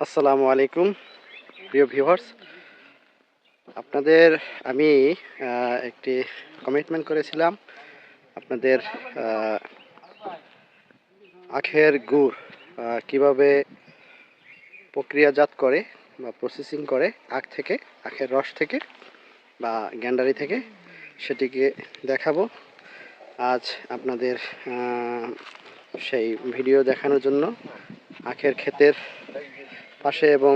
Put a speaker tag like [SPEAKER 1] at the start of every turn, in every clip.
[SPEAKER 1] আসসালামু আলাইকুম, প্রিয় ভিউয়ার্স। আপনাদের, আমি একটি কমিটমেন্ট করেছিলাম আপনাদের আখের গুড় কীভাবে প্রক্রিয়াজাত করে বা প্রসেসিং করে আখ থেকে, আখের রস থেকে বা গ্যান্ডারি থেকে সেটিকে দেখাবো। আজ আপনাদের সেই ভিডিও দেখানোর জন্য আখের ক্ষেতের পাশে এবং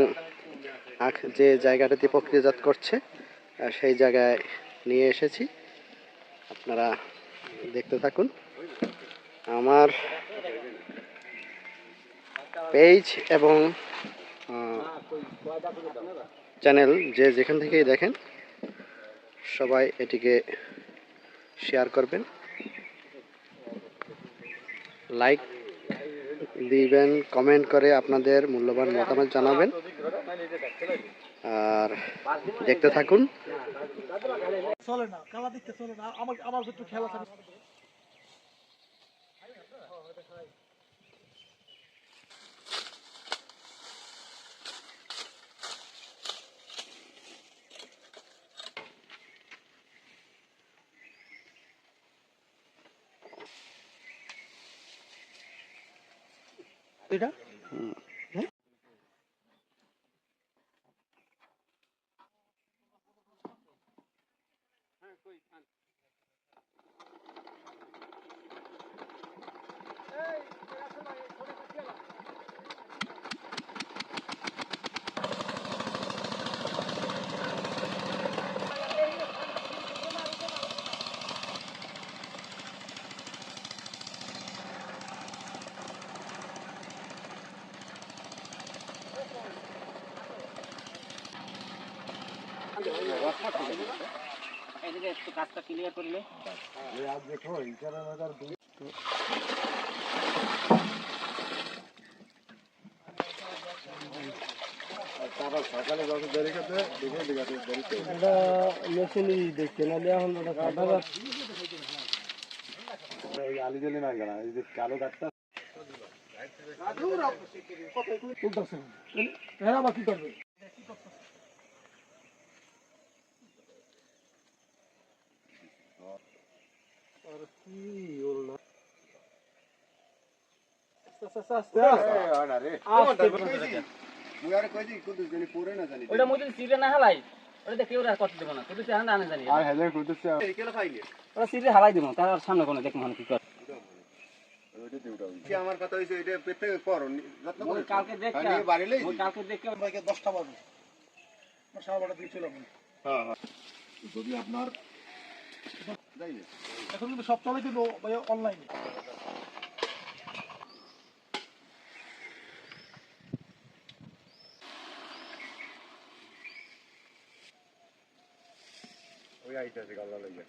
[SPEAKER 1] আখ যে জায়গাটাতে প্রক্রিয়াজাত করছে সেই জায়গায় নিয়ে এসেছি। আপনারা দেখতে থাকুন। আমার পেজ এবং চ্যানেল যে যেখান থেকেই দেখেন, সবাই এটিকে শেয়ার করবেন। লাইক দিবেন কমেন্ট করে আপনাদের মূল্যবান মতামত জানাবেন। আর দেখতে থাকুন।
[SPEAKER 2] চলে না, খেলা দেখতে চলে না। আমার আমার খেলা থাকে এটা
[SPEAKER 3] এদিকে একটু কাজটা ক্লিয়ার করলে
[SPEAKER 2] এটা মেশিনই দেখতে না এখন ওটা কাটা যাচ্ছে তুলতেছে না। এরা আবার কি করবে আর কি হলো না? আস্তে।
[SPEAKER 3] ওইটা মুদিন সিটে না হালাই ওটা কেউ আর কথা দেবো না কিন্তু সে আনে জানি ওরা সিটে হালাই দেবো তার আর সামনে কোনো দেখব কি করে
[SPEAKER 4] আমার কথা এটা পেতে করো যত্ন করে
[SPEAKER 3] কালকে দেখে কালকে দেখে
[SPEAKER 2] বাজে আমার।
[SPEAKER 4] হ্যাঁ হ্যাঁ
[SPEAKER 2] যদি আপনার
[SPEAKER 4] না।
[SPEAKER 2] এখন কিন্তু সব চলে কিন্তু অনলাইনে
[SPEAKER 4] ওই আইতাছে গাল্লা লইয়া।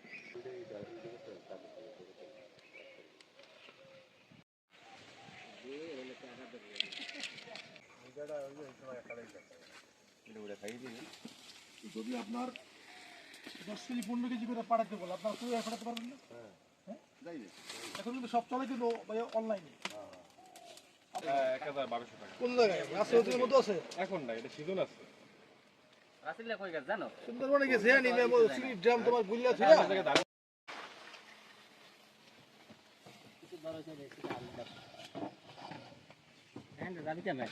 [SPEAKER 2] যদি আপনার দশ কেজি পনেরো কেজি করে পাঠাতে বলে আপনার কেউ পাঠাতে পারবেন না? এখন কিন্তু সব চলে কিন্তু অনলাইনে
[SPEAKER 5] টাকা।
[SPEAKER 2] কোন জায়গায়? আছে ওদের মধ্যে আছে?
[SPEAKER 5] এখন না এটা সিজন আছে।
[SPEAKER 3] রাসিল্লা কই গেছে জানো?
[SPEAKER 2] সুন্দরবনে গেছে হ্যাঁ সিঁড়ির ড্রাম তোমার গুলিয়া ছিল।
[SPEAKER 3] হ্যাঁ যাবি কেমন?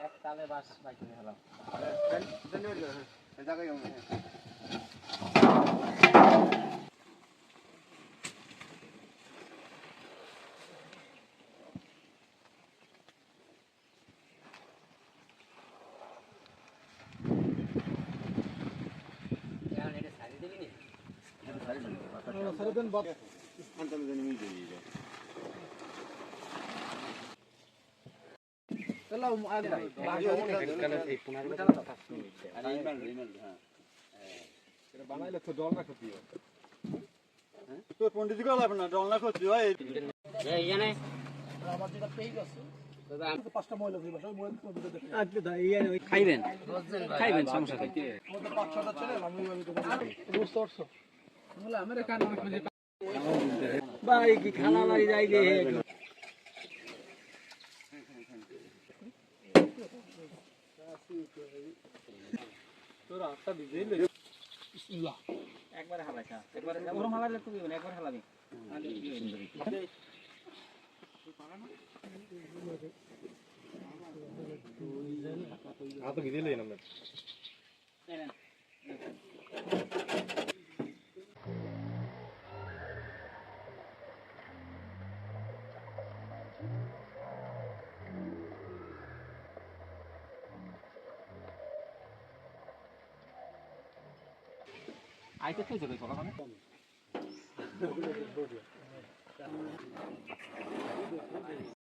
[SPEAKER 3] এক তালে বাস বাইকে হলাম
[SPEAKER 4] দেন- দেন ওই জায়গায়, হ্যাঁ। এই জায়গায় যাব, হ্যাঁ।
[SPEAKER 3] এখন এটা সারি দিবি নি
[SPEAKER 2] সাড়ে দিন বাদ
[SPEAKER 4] আনতাম জানি মিল যাই এটা।
[SPEAKER 5] এটা বানাইলে তো জল রাখো দিও
[SPEAKER 3] এই জানে
[SPEAKER 2] আমার যেটা পেজ আছে
[SPEAKER 3] দাদা
[SPEAKER 2] পাঁচটা মহিলা দিবা সব মহিলা তোমার দেখে
[SPEAKER 3] খাইবেন খাইবেন সমস্যা নেই
[SPEAKER 2] আমাদের পাঁচ ছটা ছেলে আমি ওইভাবে তোমার বুঝতে পারছ
[SPEAKER 3] ভাই কি খানা বাড়ি যাই একবারে হালাইছা একবারে ওরম হালাইলে তুমি একবার হালাবি
[SPEAKER 5] হাত ভিজে আমরা
[SPEAKER 3] আইতে যাবে তোলা মানে